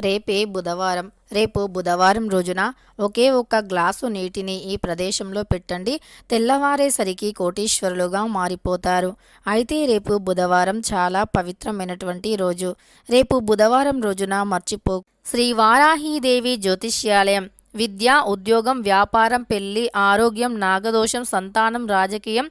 రేపే బుధవారం. రేపు బుధవారం రోజున ఒకే ఒక్క గ్లాసు నీటిని ఈ ప్రదేశంలో పెట్టండి. తెల్లవారేసరికి కోటీశ్వరులుగా మారిపోతారు. అయితే రేపు బుధవారం చాలా పవిత్రమైనటువంటి రోజు. రేపు బుధవారం రోజున మర్చిపో. శ్రీ వారాహీదేవి జ్యోతిష్యాలయం. విద్య ఉద్యోగం వ్యాపారం పెళ్ళి ఆరోగ్యం నాగదోషం సంతానం రాజకీయం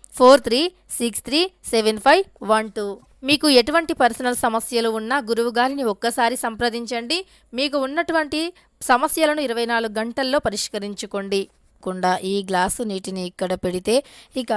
four three six three seven five one two. మీకు ఎటువంటి పర్సనల్ సమస్యలు ఉన్నా గురువు గారిని ఒక్కసారి సంప్రదించండి. మీకు ఉన్నటువంటి సమస్యలను ఇరవై నాలుగు గంటల్లో పరిష్కరించుకోండి. కుండా ఈ గ్లాసు నీటిని ఇక్కడ పెడితే ఇక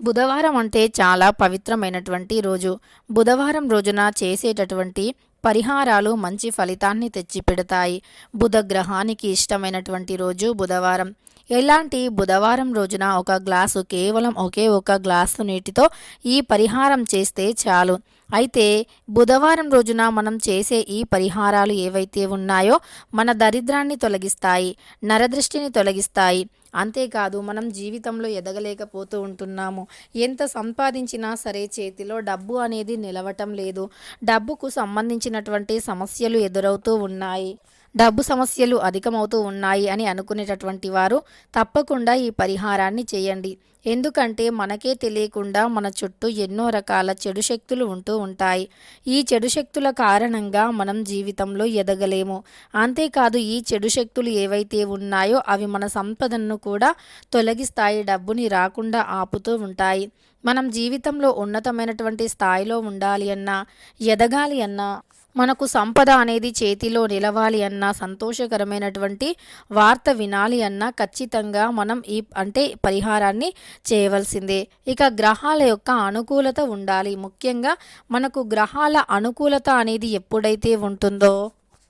బుధవారం అంటే చాలా పవిత్రమైనటువంటి రోజు. బుధవారం రోజున చేసేటటువంటి పరిహారాలు మంచి ఫలితాన్ని తెచ్చిపెడతాయి. బుధ గ్రహానికి ఇష్టమైనటువంటి రోజు బుధవారం. ఎలాంటి బుధవారం రోజున ఒక గ్లాసు కేవలం ఒకే ఒక గ్లాసు నీటితో ఈ పరిహారం చేస్తే చాలు. అయితే బుధవారం రోజున మనం చేసే ఈ పరిహారాలు ఏవైతే ఉన్నాయో మన దరిద్రాన్ని తొలగిస్తాయి నరదృష్టిని తొలగిస్తాయి. అంతేకాదు మనం జీవితంలో ఎదగలేకపోతూ ఉంటున్నాము. ఎంత సంపాదించినా సరే చేతిలో డబ్బు అనేది నిలవటం లేదు. డబ్బుకు సంబంధించినటువంటి సమస్యలు ఎదురవుతూ ఉన్నాయి. డబ్బు సమస్యలు అధికమవుతూ ఉన్నాయి అని అనుకునేటటువంటి వారు తప్పకుండా ఈ పరిహారాన్ని చేయండి. ఎందుకంటే మనకే తెలియకుండా మన చుట్టూ ఎన్నో రకాల చెడు శక్తులు ఉంటూ ఉంటాయి. ఈ చెడు శక్తుల కారణంగా మనం జీవితంలో ఎదగలేము. అంతేకాదు ఈ చెడు శక్తులు ఏవైతే ఉన్నాయో అవి మన సంపదను కూడా తొలగిస్తాయి డబ్బుని రాకుండా ఆపుతూ ఉంటాయి. మనం జీవితంలో ఉన్నతమైనటువంటి స్థాయిలో ఉండాలి అన్నా ఎదగాలి అన్నా మనకు సంపద అనేది చేతిలో నిలవాలి అన్న సంతోషకరమైనటువంటి వార్త వినాలి అన్నా ఖచ్చితంగా మనం ఈ అంటే పరిహారాన్ని చేయవలసిందే. ఇక గ్రహాల యొక్క అనుకూలత ఉండాలి. ముఖ్యంగా మనకు గ్రహాల అనుకూలత అనేది ఎప్పుడైతే ఉంటుందో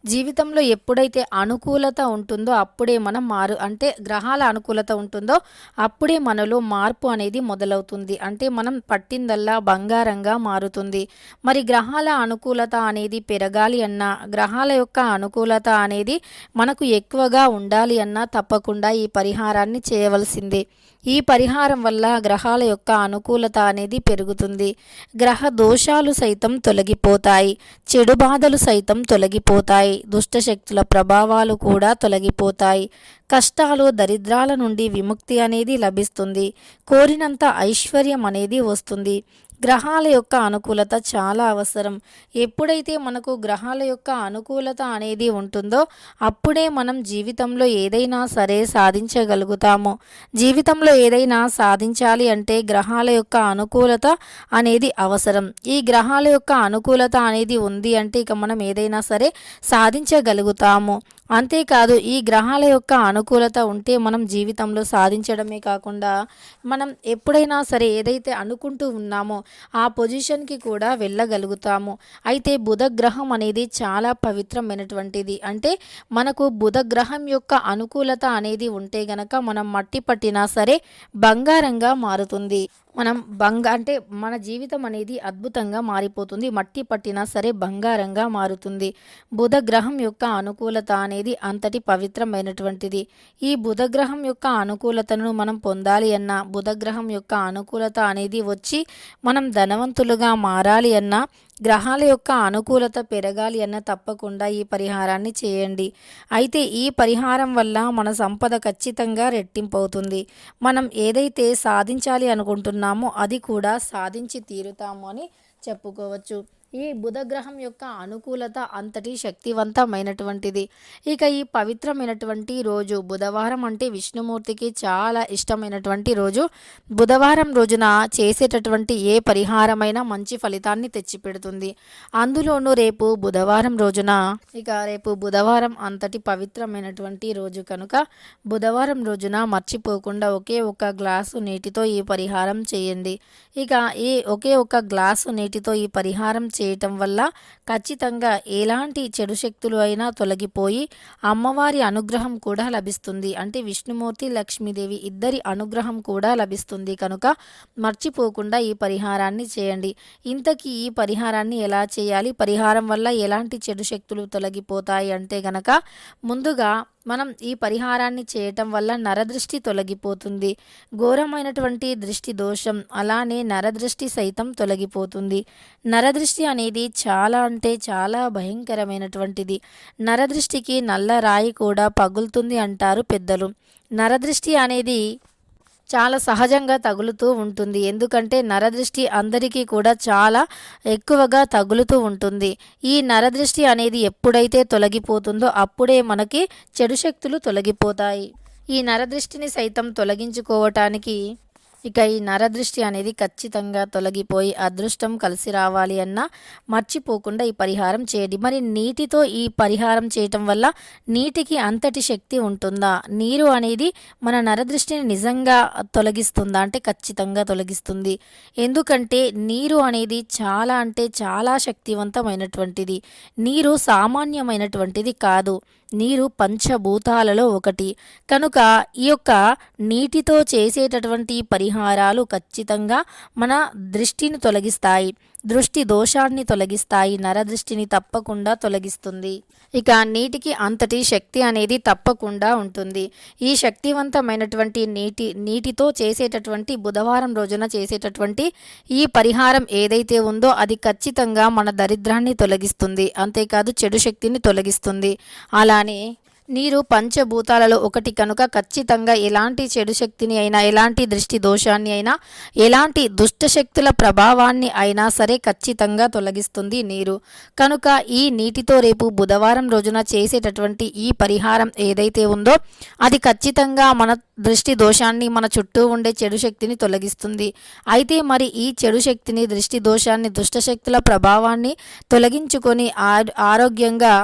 జీవితంలో ఎప్పుడైతే అనుకూలత ఉంటుందో అప్పుడే మనం మారు అంటే గ్రహాల అనుకూలత ఉంటుందో అప్పుడే మనలో మార్పు అనేది మొదలవుతుంది. అంటే మనం పట్టిందల్లా బంగారంగా మారుతుంది. మరి గ్రహాల అనుకూలత అనేది పెరగాలి అన్నా గ్రహాల యొక్క అనుకూలత అనేది మనకు ఎక్కువగా ఉండాలి అన్నా తప్పకుండా ఈ పరిహారాన్ని చేయవలసిందే. ఈ పరిహారం వల్ల గ్రహాల యొక్క అనుకూలత అనేది పెరుగుతుంది. గ్రహ దోషాలు సైతం తొలగిపోతాయి. చెడు బాధలు సైతం తొలగిపోతాయి. దుష్టశక్తుల ప్రభావాలు కూడా తొలగిపోతాయి. కష్టాలు దరిద్రాల నుండి విముక్తి అనేది లభిస్తుంది. కోరినంత ఐశ్వర్యం అనేది వస్తుంది. గ్రహాల యొక్క అనుకూలత చాలా అవసరం. ఎప్పుడైతే మనకు గ్రహాల యొక్క అనుకూలత అనేది ఉంటుందో అప్పుడే మనం జీవితంలో ఏదైనా సరే సాధించగలుగుతాము. జీవితంలో ఏదైనా సాధించాలి అంటే గ్రహాల యొక్క అనుకూలత అనేది అవసరం. ఈ గ్రహాల యొక్క అనుకూలత అనేది ఉంది అంటే ఇక మనం ఏదైనా సరే సాధించగలుగుతాము. అంతేకాదు ఈ గ్రహాల యొక్క అనుకూలత ఉంటే మనం జీవితంలో సాధించడమే కాకుండా మనం ఎప్పుడైనా సరే ఏదైతే అనుకుంటూ ఉన్నామో ఆ పొజిషన్కి కూడా వెళ్ళగలుగుతాము. అయితే బుధ గ్రహం అనేది చాలా పవిత్రమైనటువంటిది. అంటే మనకు బుధ గ్రహం యొక్క అనుకూలత అనేది ఉంటే గనక మనం మట్టి పట్టినా సరే బంగారంగా మారుతుంది. మనం బంగ అంటే మన జీవితం అనేది అద్భుతంగా మారిపోతుంది. మట్టి పట్టినా సరే బంగారంగా మారుతుంది. బుధ గ్రహం యొక్క అనుకూలత అనేది అంతటి పవిత్రమైనటువంటిది. ఈ బుధ గ్రహం యొక్క అనుకూలతను మనం పొందాలి అన్నా బుధ గ్రహం యొక్క అనుకూలత అనేది వచ్చి మనం ధనవంతులుగా మారాలి అన్నా గ్రహాల యొక్క అనుకూలత పెరగాలి అన్న తప్పకుండా ఈ పరిహారాన్ని చేయండి. అయితే ఈ పరిహారం వల్ల మన సంపద ఖచ్చితంగా రెట్టింపు అవుతుంది మనం ఏదైతే సాధించాలి అనుకుంటున్నామో అది కూడా సాధించి తీరుతాము అని చెప్పుకోవచ్చు. ఈ బుధగ్రహం యొక్క అనుకూలత అంతటి శక్తివంతమైనటువంటిది. ఇక ఈ పవిత్రమైనటువంటి రోజు బుధవారం అంటే విష్ణుమూర్తికి చాలా ఇష్టమైనటువంటి రోజు. బుధవారం రోజున చేసేటటువంటి ఏ పరిహారమైనా మంచి ఫలితాన్ని తెచ్చిపెడుతుంది. అందులోనూ రేపు బుధవారం రోజున ఇక రేపు బుధవారం అంతటి పవిత్రమైనటువంటి రోజు కనుక బుధవారం రోజున మర్చిపోకుండా ఒకే ఒక గ్లాసు నీటితో ఈ పరిహారం చేయండి. ఇక ఈ ఒకే ఒక గ్లాసు నీటితో ఈ పరిహారం చే చేయటం వల్ల ఖచ్చితంగా ఎలాంటి చెడు శక్తులు అయినా తొలగిపోయి అమ్మవారి అనుగ్రహం కూడా లభిస్తుంది. అంటే విష్ణుమూర్తి లక్ష్మీదేవి ఇద్దరి అనుగ్రహం కూడా లభిస్తుంది. కనుక మర్చిపోకుండా ఈ పరిహారాన్ని చేయండి. ఇంతకీ ఈ పరిహారాన్ని ఎలా చేయాలి? పరిహారం వల్ల ఎలాంటి చెడు శక్తులు తొలగిపోతాయి అంటే గనక ముందుగా మనం ఈ పరిహారాన్ని చేయటం వల్ల నరదృష్టి తొలగిపోతుంది. ఘోరమైనటువంటి దృష్టి దోషం అలానే నరదృష్టి సైతం తొలగిపోతుంది. నరదృష్టి అనేది చాలా అంటే చాలా భయంకరమైనటువంటిది. నరదృష్టికి నల్ల రాయి కూడా పగులుతుంది అంటారు పెద్దలు. నరదృష్టి అనేది చాలా సహజంగా తగులుతూ ఉంటుంది. ఎందుకంటే నరదృష్టి అందరికీ కూడా చాలా ఎక్కువగా తగులుతూ ఉంటుంది. ఈ నరదృష్టి అనేది ఎప్పుడైతే తొలగిపోతుందో అప్పుడే మనకి చెడు శక్తులు తొలగిపోతాయి. ఈ నరదృష్టిని సైతం తొలగించుకోవటానికి ఇక ఈ నరదృష్టి అనేది ఖచ్చితంగా తొలగిపోయి అదృష్టం కలిసి రావాలి అన్నా మర్చిపోకుండా ఈ పరిహారం చేయండి. మరి నీటితో ఈ పరిహారం చేయటం వల్ల నీటికి అంతటి శక్తి ఉంటుందా? నీరు అనేది మన నరదృష్టిని నిజంగా తొలగిస్తుందా? అంటే ఖచ్చితంగా తొలగిస్తుంది. ఎందుకంటే నీరు అనేది చాలా అంటే చాలా శక్తివంతమైనటువంటిది. నీరు సామాన్యమైనటువంటిది కాదు. నీరు పంచభూతాలలో ఒకటి. కనుక ఈ యొక్క నీటితో చేసేటటువంటి పరిహారాలు ఖచ్చితంగా మన దృష్టిని తొలగిస్తాయి. దృష్టి దోషాన్ని తొలగిస్తాయి నరదృష్టిని తప్పకుండా తొలగిస్తుంది. ఇక నీటికి అంతటి శక్తి అనేది తప్పకుండా ఉంటుంది. ఈ శక్తివంతమైనటువంటి నీటి నీటితో చేసేటటువంటి బుధవారం రోజున చేసేటటువంటి ఈ పరిహారం ఏదైతే ఉందో అది ఖచ్చితంగా మన దరిద్రాన్ని తొలగిస్తుంది. అంతేకాదు చెడు శక్తిని తొలగిస్తుంది. అలానే నీరు పంచభూతాలలో ఒకటి కనుక ఖచ్చితంగా ఎలాంటి చెడు శక్తిని అయినా ఎలాంటి దృష్టి దోషాన్ని అయినా ఎలాంటి దుష్ట శక్తుల ప్రభావాన్ని అయినా సరే ఖచ్చితంగా తొలగిస్తుంది నీరు. కనుక ఈ నీటితో రేపు బుధవారం రోజున చేసేటటువంటి ఈ పరిహారం ఏదైతే ఉందో అది ఖచ్చితంగా మన దృష్టి దోషాన్ని మన చుట్టూ ఉండే చెడు శక్తిని తొలగిస్తుంది. అయితే మరి ఈ చెడు శక్తిని దృష్టి దోషాన్ని దుష్ట శక్తుల ప్రభావాన్ని తొలగించుకొని ఆరోగ్యంగా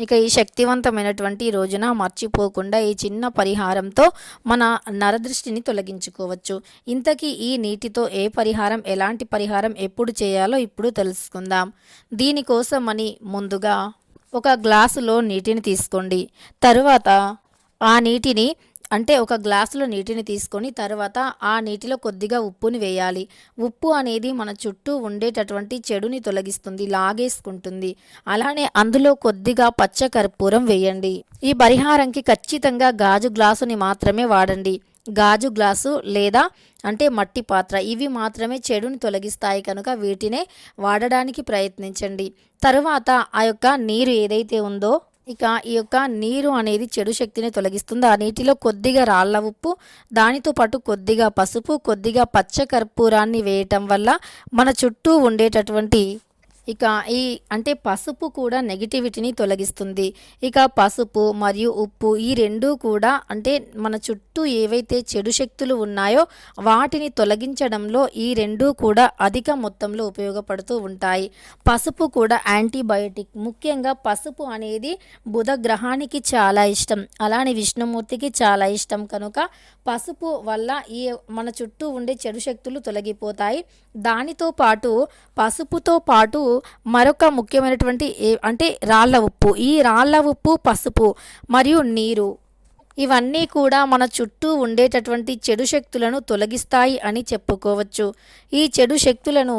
ఇక ఈ శక్తివంతమైనటువంటి రోజున మర్చిపోకుండా ఈ చిన్న పరిహారంతో మన నరదృష్టిని తొలగించుకోవచ్చు. ఇంతకీ ఈ నీటితో ఏ పరిహారం ఎలాంటి పరిహారం ఎప్పుడు చేయాలో ఇప్పుడు తెలుసుకుందాం. దీనికోసమని ముందుగా ఒక గ్లాసులో నీటిని తీసుకోండి. తరువాత ఆ నీటిని అంటే ఒక గ్లాసులో నీటిని తీసుకొని తర్వాత ఆ నీటిలో కొద్దిగా ఉప్పుని వేయాలి. ఉప్పు అనేది మన చుట్టూ ఉండేటటువంటి చెడుని తొలగిస్తుంది లాగేసుకుంటుంది. అలానే అందులో కొద్దిగా పచ్చ కర్పూరం వేయండి. ఈ పరిహారంకి ఖచ్చితంగా గాజు గ్లాసుని మాత్రమే వాడండి. గాజు గ్లాసు లేదా అంటే మట్టి పాత్ర ఇవి మాత్రమే చెడుని తొలగిస్తాయి కనుక వీటినే వాడడానికి ప్రయత్నించండి. తరువాత ఆ యొక్క నీరు ఏదైతే ఉందో ఇక ఈ యొక్క నీరు అనేది చెడు శక్తిని తొలగిస్తుంది. ఆ నీటిలో కొద్దిగా రాళ్ళ ఉప్పు దానితో పాటు కొద్దిగా పసుపు కొద్దిగా పచ్చ కర్పూరాన్ని వేయటం వల్ల మన చుట్టూ ఉండేటటువంటి ఇక ఈ అంటే పసుపు కూడా నెగిటివిటీని తొలగిస్తుంది. ఇక పసుపు మరియు ఉప్పు ఈ రెండు కూడా అంటే మన చుట్టూ ఏవైతే చెడు శక్తులు ఉన్నాయో వాటిని తొలగించడంలో ఈ రెండు కూడా అధిక మొత్తంలో ఉపయోగపడుతూ ఉంటాయి. పసుపు కూడా యాంటీబయోటిక్. ముఖ్యంగా పసుపు అనేది బుధ గ్రహానికి చాలా ఇష్టం. అలానే విష్ణుమూర్తికి చాలా ఇష్టం. కనుక పసుపు వల్ల ఈ మన చుట్టూ ఉండే చెడు శక్తులు తొలగిపోతాయి. దానితో పాటు పసుపుతో పాటు మరొక ముఖ్యమైనటువంటి అంటే రాళ్ళ ఉప్పు. ఈ రాళ్ళ ఉప్పు పసుపు మరియు నీరు ఇవన్నీ కూడా మన చుట్టూ ఉండేటటువంటి చెడు శక్తులను తొలగిస్తాయి అని చెప్పుకోవచ్చు. ఈ చెడు శక్తులను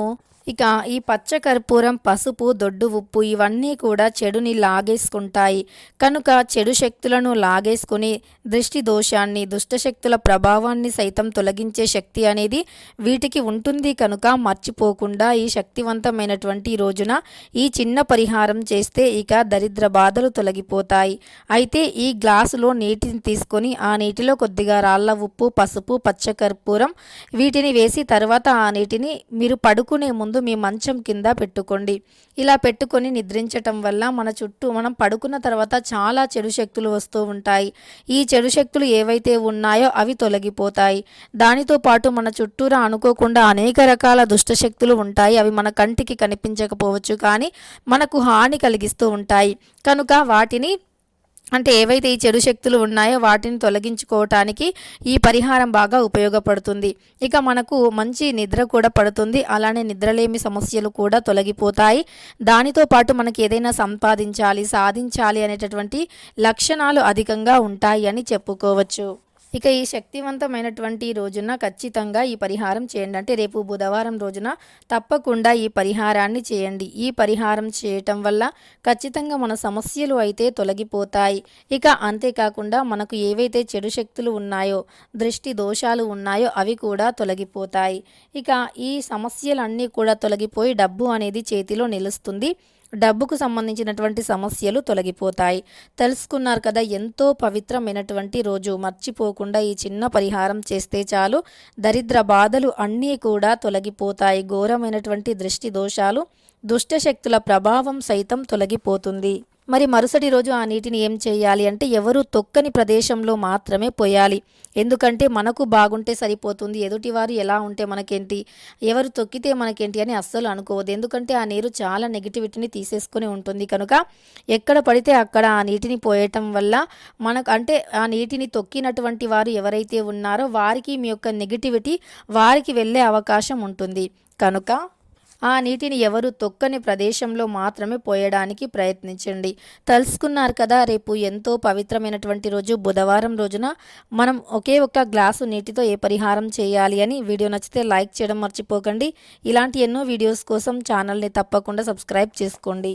ఇక ఈ పచ్చ కర్పూరం పసుపు దొడ్డు ఉప్పు ఇవన్నీ కూడా చెడుని లాగేసుకుంటాయి. కనుక చెడు శక్తులను లాగేసుకుని దృష్టి దోషాన్ని దుష్టశక్తుల ప్రభావాన్ని సైతం తొలగించే శక్తి అనేది వీటికి ఉంటుంది కనుక మర్చిపోకుండా ఈ శక్తివంతమైనటువంటి రోజున ఈ చిన్న పరిహారం చేస్తే ఇక దరిద్ర బాధలు తొలగిపోతాయి. అయితే ఈ గ్లాసులో నీటిని తీసుకొని ఆ నీటిలో కొద్దిగా రాళ్ళ ఉప్పు పసుపు పచ్చ కర్పూరం వీటిని వేసి తర్వాత ఆ నీటిని మీరు పడుకునే ముందు మీ మంచం కింద పెట్టుకోండి. ఇలా పెట్టుకొని నిద్రించటం వల్ల మన చుట్టూ మనం పడుకున్న తర్వాత చాలా చెడు శక్తులు వస్తూ ఉంటాయి. ఈ చెడు శక్తులు ఏవైతే ఉన్నాయో అవి తొలగిపోతాయి. దానితో పాటు మన చుట్టూరా అనుకోకుండా అనేక రకాల దుష్టశక్తులు ఉంటాయి. అవి మన కంటికి కనిపించకపోవచ్చు కానీ మనకు హాని కలిగిస్తూ ఉంటాయి. కనుక వాటిని అంటే ఏవైతే ఈ చెడు శక్తులు ఉన్నాయో వాటిని తొలగించుకోవటానికి ఈ పరిహారం బాగా ఉపయోగపడుతుంది. ఇక మనకు మంచి నిద్ర కూడా పడుతుంది. అలానే నిద్రలేమి సమస్యలు కూడా తొలగిపోతాయి. దానితో పాటు మనకి ఏదైనా సంపాదించాలి సాధించాలి అనేటటువంటి లక్షణాలు అధికంగా ఉంటాయి అని చెప్పుకోవచ్చు. ఇక ఈ శక్తివంతమైనటువంటి రోజున ఖచ్చితంగా ఈ పరిహారం చేయండి. అంటే రేపు బుధవారం రోజున తప్పకుండా ఈ పరిహారాన్ని చేయండి. ఈ పరిహారం చేయటం వల్ల ఖచ్చితంగా మన సమస్యలు అయితే తొలగిపోతాయి. ఇక అంతేకాకుండా మనకు ఏవైతే చెడు శక్తులు ఉన్నాయో దృష్టి దోషాలు ఉన్నాయో అవి కూడా తొలగిపోతాయి. ఇక ఈ సమస్యలన్నీ కూడా తొలగిపోయి డబ్బు అనేది చేతిలో నిలుస్తుంది. డబ్బుకు సంబంధించినటువంటి సమస్యలు తొలగిపోతాయి. తెలుసుకున్నారు కదా ఎంతో పవిత్రమైనటువంటి రోజు. మర్చిపోకుండా ఈ చిన్న పరిహారం చేస్తే చాలు. దరిద్ర బాధలు అన్నీ కూడా తొలగిపోతాయి. ఘోరమైనటువంటి దృష్టి దోషాలు దుష్టశక్తుల ప్రభావం సైతం తొలగిపోతుంది. మరి మరుసటి రోజు ఆ నీటిని ఏం చేయాలి అంటే ఎవరు తొక్కని ప్రదేశంలో మాత్రమే పోయాలి. ఎందుకంటే మనకు బాగుంటే సరిపోతుంది. ఎదుటివారు ఎలా ఉంటే మనకేంటి? ఎవరు తొక్కితే మనకేంటి అని అస్సలు అనుకోవద్దు. ఎందుకంటే ఆ నీరు చాలా నెగిటివిటీని తీసేసుకొని ఉంటుంది. కనుక ఎక్కడ పడితే అక్కడ ఆ నీటిని పోయటం వల్ల మనకు అంటే ఆ నీటిని తొక్కినటువంటి వారు ఎవరైతే ఉన్నారో వారికి మీ యొక్క నెగిటివిటీ వారికి వెళ్ళే అవకాశం ఉంటుంది. కనుక ఆ నీటిని ఎవరు తొక్కని ప్రదేశంలో మాత్రమే పోయడానికి ప్రయత్నించండి. తలుసుకున్నారు కదా రేపు ఎంతో పవిత్రమైనటువంటి రోజు బుధవారం రోజున మనం ఒకే ఒక్క గ్లాసు నీటితో ఏ పరిహారం చేయాలి అని వీడియో నచ్చితే లైక్ చేయడం మర్చిపోకండి. ఇలాంటి ఎన్నో వీడియోస్ కోసం ఛానల్ని తప్పకుండా సబ్స్క్రైబ్ చేసుకోండి.